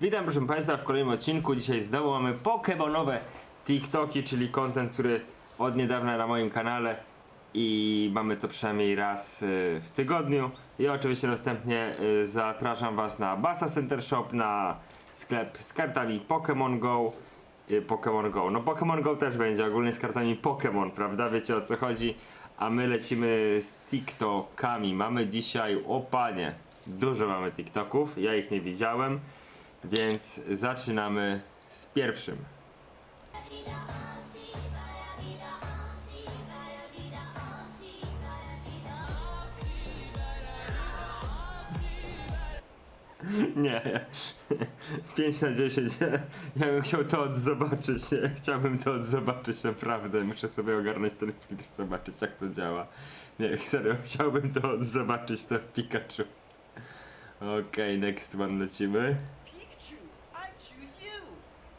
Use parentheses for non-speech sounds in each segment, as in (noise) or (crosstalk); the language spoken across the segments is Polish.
Witam proszę Państwa w kolejnym odcinku. Dzisiaj znowu mamy Pokemonowe TikToki, czyli content, który od niedawna na moim kanale i mamy to przynajmniej raz y, w tygodniu. I oczywiście następnie y, zapraszam Was na Basa Center Shop, na sklep z kartami Pokémon Go. y, Pokémon Go. No Pokémon Go też będzie ogólnie z kartami Pokémon, prawda? Wiecie o co chodzi. A my lecimy z TikTokami. Mamy dzisiaj, o panie, dużo mamy TikToków. Ja ich nie widziałem. Więc zaczynamy z pierwszym. (laughs) Nie, (laughs) 5 na 10. Ja bym chciał to odzobaczyć. Chciałbym to odzobaczyć naprawdę. Muszę sobie ogarnąć ten filtr, zobaczyć jak to działa. Nie, serio, chciałbym to odzobaczyć, to Pikachu. Okej, next one lecimy. Pikachu, I choose you.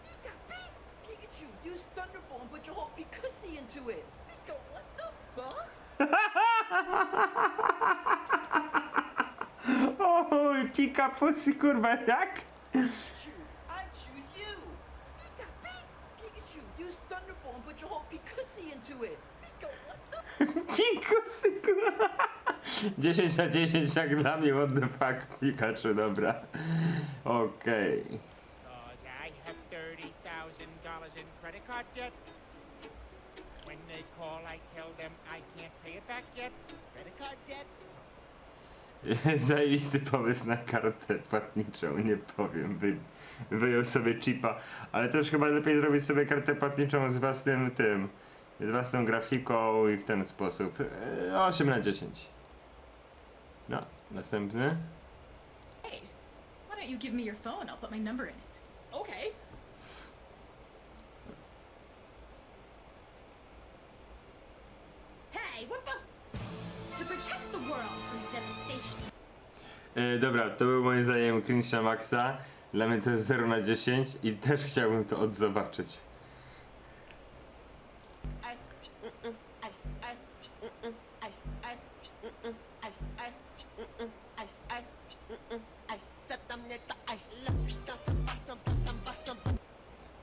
Pika, pik. Pikachu, use Thunderbolt and put your whole Pikachu into it. Pika, what the fuck? Oj, pika pussy, kurwa, jak? I. Pikachu, kurwa. 10 na 10 jak dla mnie, what the fuck, Pikachu, dobra. Okej. Cause. When they call, I tell them I can't pay it back yet. Credit card debt. (laughs) Zajebisty pomysł na kartę płatniczą, nie powiem. Wy, wyjął sobie chipa, ale to już chyba lepiej zrobić sobie kartę płatniczą z własnym tym, z własną grafiką i w ten sposób. E, 8 na 10. No, następny. Hey, why don't you give me your phone? I'll put my number in it. Okay. E, dobra, to był moim zdaniem cringe na maksa. Dla mnie to jest 0 na 10 i też chciałbym to odzobaczyć.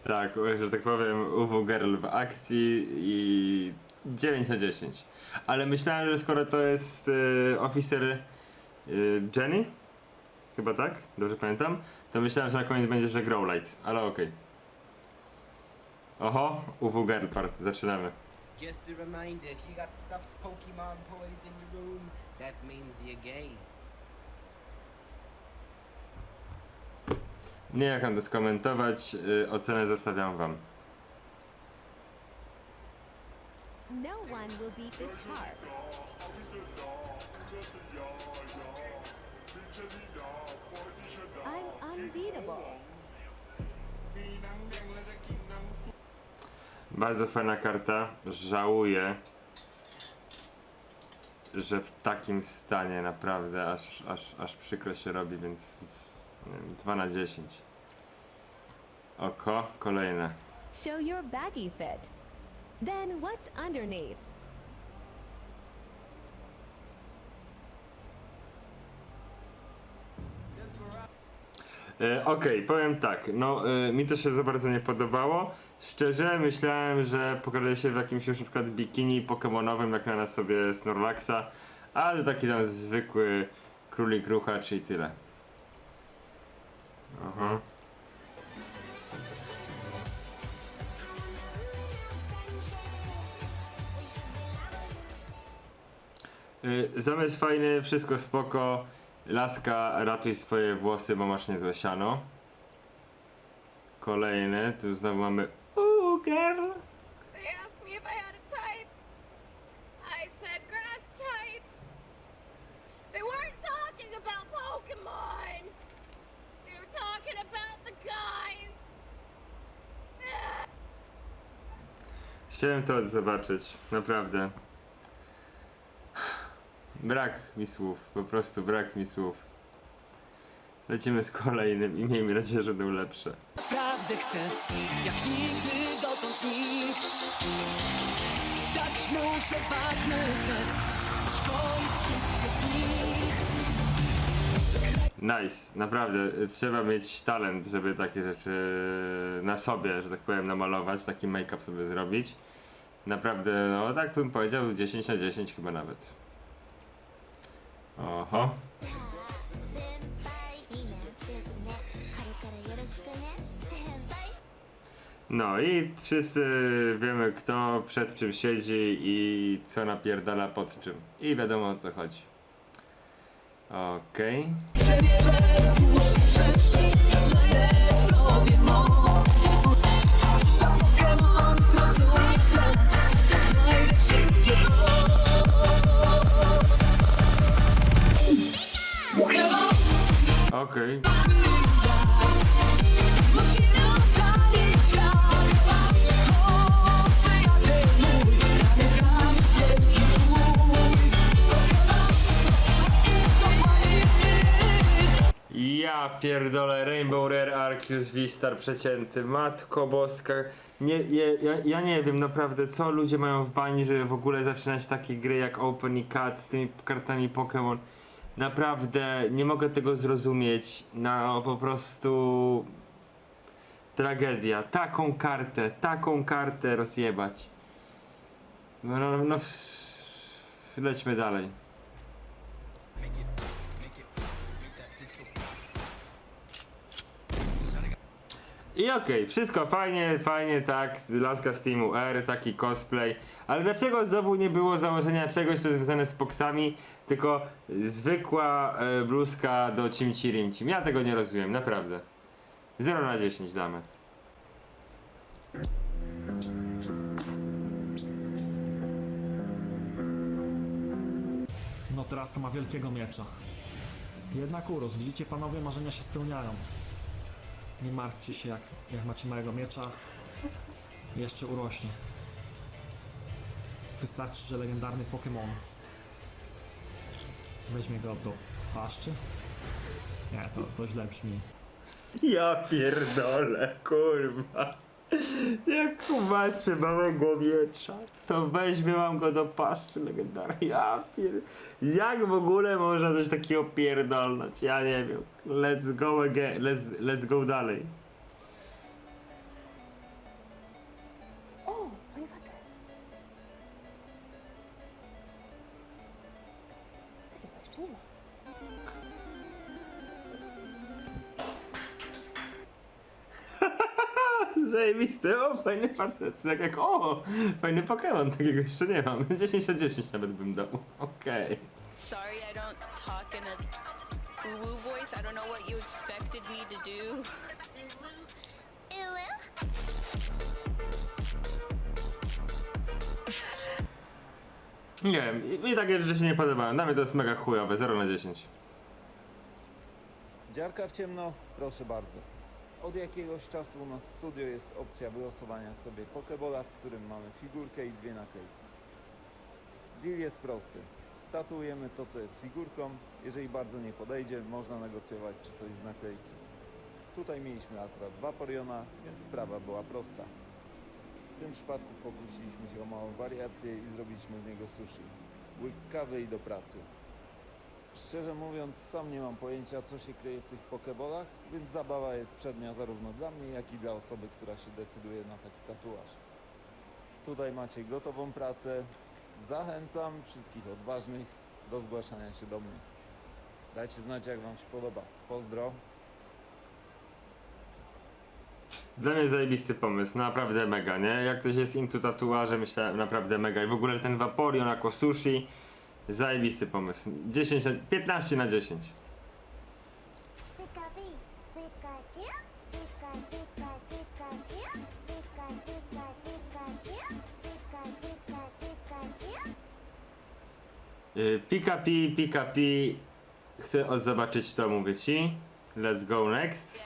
Tak, że tak powiem, UW Girl w akcji i 9 na 10. Ale myślałem, że skoro to jest y, oficer Jenny, chyba tak, dobrze pamiętam, to myślałem, że na koniec będzie, że Growlite, ale okej. Oho, UW Girl part, zaczynamy. Just a reminder, if you got stuffed Pokemon toys in your room, that means you're gay. Nie jak mam to skomentować, y, ocenę zostawiam wam. No one will beat this. Unbeatable. Bardzo fajna karta. Żałuję, że w takim stanie naprawdę aż, aż, aż przykro się robi, więc z, nie wiem, 2 na 10. Oko, kolejne. Show your baggy fit. Then what's underneath? E, Okej, powiem tak, no e, mi to się za bardzo nie podobało. Szczerze myślałem, że pokaże się w jakimś już na przykład bikini pokemonowym, jak miała na sobie Snorlaxa, ale taki tam zwykły królik ruchacz i tyle. Aha. Y, Zamysł fajny, wszystko spoko. Laska, ratuj swoje włosy, bo masz niezłe siano. Kolejny, tu znowu mamy Ooh, girl. They asked me if I had a type. I said grass type. They weren't talking about Pokemon. They were talking about the guys. Chciałem to zobaczyć, naprawdę. Brak mi słów, po prostu brak mi słów. Lecimy z kolejnym i miejmy nadzieję, że będą lepsze. Naprawdę chcę, jak nigdy dotąd nikt Zdać muszę ważny test Szkolić wszystkie z Nice, naprawdę. y, Trzeba mieć talent, żeby takie rzeczy na sobie, że tak powiem, namalować, taki make-up sobie zrobić. Naprawdę, no tak bym powiedział 10 na 10 chyba nawet. Aha. No i wszyscy wiemy kto przed czym siedzi i co napierdala pod czym. I wiadomo o co chodzi. Okej. Okay. Okej. Ja pierdolę Rainbow Rare Arceus V-Star przecięty, matko boska. Nie, je, ja, ja nie wiem naprawdę co ludzie mają w bani, żeby w ogóle zaczynać takie gry jak Open i Cat z tymi kartami Pokémon. Naprawdę nie mogę tego zrozumieć. No po prostu tragedia. Taką kartę, taką kartę rozjebać. No, no, no lećmy dalej. I okej, wszystko fajnie, fajnie, tak, laska z Teamu R, taki cosplay, ale dlaczego znowu nie było założenia czegoś, co jest związane z poksami, tylko zwykła e, bluzka do cimci rimcim? Ja tego nie rozumiem, naprawdę. 0 na 10 damy. No teraz to ma wielkiego miecza. Jednak urósł, widzicie panowie, marzenia się spełniają. Nie martwcie się, jak, jak macie małego miecza, jeszcze urośnie. Wystarczy, że legendarny Pokémon weźmie go do paszczy. Nie, to, to źle brzmi. Ja pierdolę, kurwa. Jak macie małego miecza, to weźmiałam go do paszczy legendarnej. Ja pier... Jak w ogóle można coś takiego pierdolnąć? Ja nie wiem. Let's go again. Let's, let's go dalej. Zajebiste, o, fajny facet. Tak jak, o, fajny Pokémon, takiego jeszcze nie mam. (laughs) 10 na 10 nawet bym dał. Okej. Sorry, I don't talk in a woo voice. I don't know what you expected me to do. Ewe? Nie wiem, mi- mi takie rzeczy się nie podobają. Dla mnie to jest mega chujowe, 0 na 10. Dziarka w ciemno? Proszę bardzo. Od jakiegoś czasu u nas w studio jest opcja wylosowania sobie Pokebola, w którym mamy figurkę i dwie naklejki. Deal jest prosty. Tatuujemy to, co jest figurką. Jeżeli bardzo nie podejdzie, można negocjować czy coś z naklejki. Tutaj mieliśmy akurat Vaporeona, więc sprawa była prosta. W tym przypadku pokusiliśmy się o małą wariację i zrobiliśmy z niego sushi. Łyk kawy i do pracy. Szczerze mówiąc, sam nie mam pojęcia, co się kryje w tych pokebolach, więc zabawa jest przednia zarówno dla mnie, jak i dla osoby, która się decyduje na taki tatuaż. Tutaj macie gotową pracę. Zachęcam wszystkich odważnych do zgłaszania się do mnie. Dajcie znać, jak Wam się podoba. Pozdro. Dla mnie zajebisty pomysł, naprawdę mega, nie? Jak ktoś jest into tatuaże, myślę naprawdę mega. I w ogóle ten Vaporeon jako sushi, zajebisty pomysł. 10 na, 15 na 10. Pika pi, Pikachu, pika pika Pikachu, pika pika Pikachu, pika pika Pikachu. Yy, Pika pi, pika pi. Chcę o- zobaczyć to, mówię ci. Let's go next.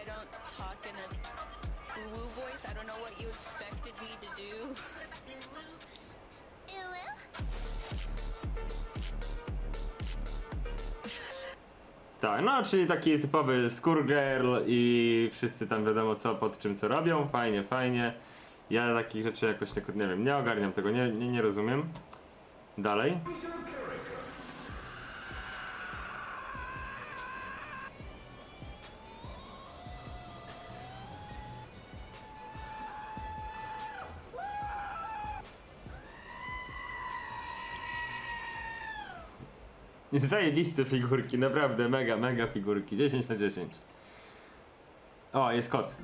Tak, no czyli taki typowy skurgirl i wszyscy tam wiadomo co, pod czym co robią. Fajnie, fajnie. Ja takich rzeczy jakoś tak, nie wiem, nie ogarniam tego, nie, nie, nie rozumiem. Dalej. Zajebiste figurki, naprawdę, mega, mega figurki. 10 na 10. O, jest kot.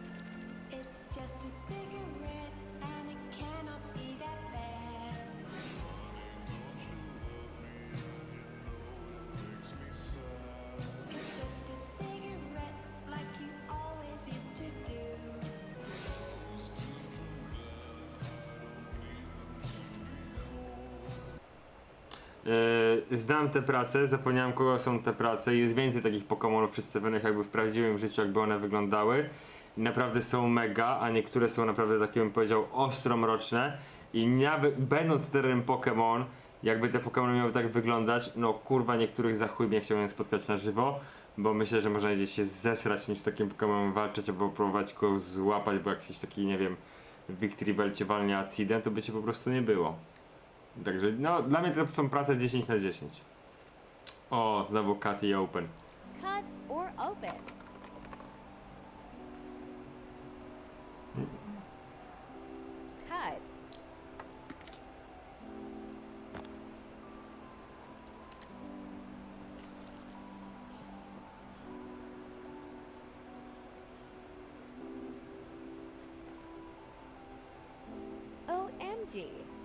Znam te prace, zapomniałem kogo są te prace. Jest więcej takich Pokémonów przedstawionych jakby w prawdziwym życiu, jakby one wyglądały. I naprawdę są mega, a niektóre są naprawdę takie bym powiedział ostro mroczne. I nawet będąc terem Pokémon, jakby te Pokémony miały tak wyglądać, no kurwa niektórych za chuj chciałbym spotkać na żywo. Bo myślę, że można gdzieś się zesrać niż z takim Pokémonem walczyć albo próbować go złapać, bo jakiś taki, nie wiem, Victory Bell cię walnie acidem, to by cię po prostu nie było. Także no, dla mnie to są prace 10 na 10. O, znowu cut i open. Cut or open. Cut. OMG.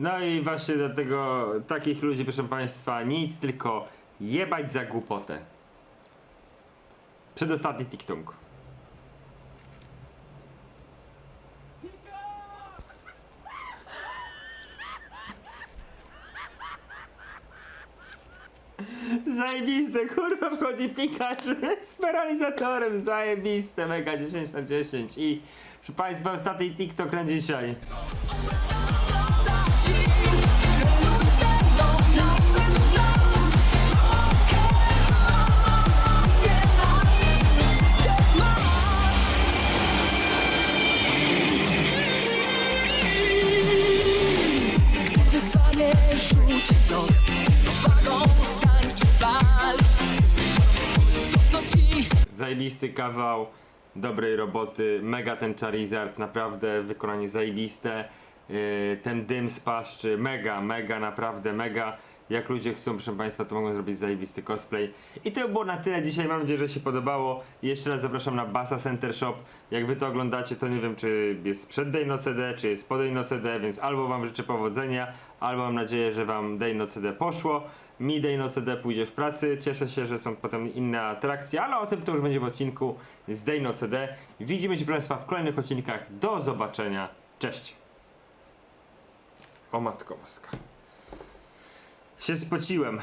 No i właśnie dlatego takich ludzi, proszę Państwa, nic, tylko jebać za głupotę. Przedostatni TikTok. Zajebiste, kurwa, wchodzi Pikachu z paralizatorem, zajebiste, mega 10 na 10 i proszę Państwa, ostatni TikTok na dzisiaj. Zajebisty kawał dobrej roboty, mega ten Charizard, naprawdę wykonanie zajebiste. Yy, ten dym z paszczy, mega, mega, naprawdę mega. Jak ludzie chcą, proszę Państwa, to mogą zrobić zajebisty cosplay. I to było na tyle dzisiaj, mam nadzieję, że się podobało. Jeszcze raz zapraszam na Basa Center Shop. Jak Wy to oglądacie, to nie wiem, czy jest przed Dejno CD, czy jest po Dejno CD, więc albo Wam życzę powodzenia, albo mam nadzieję, że Wam Dejno CD poszło. Mi Dejno CD pójdzie w pracy. Cieszę się, że są potem inne atrakcje, ale o tym to już będzie w odcinku z Dejno CD. Widzimy się, Państwa, w kolejnych odcinkach. Do zobaczenia. Cześć. O matko boska. Się spociłem.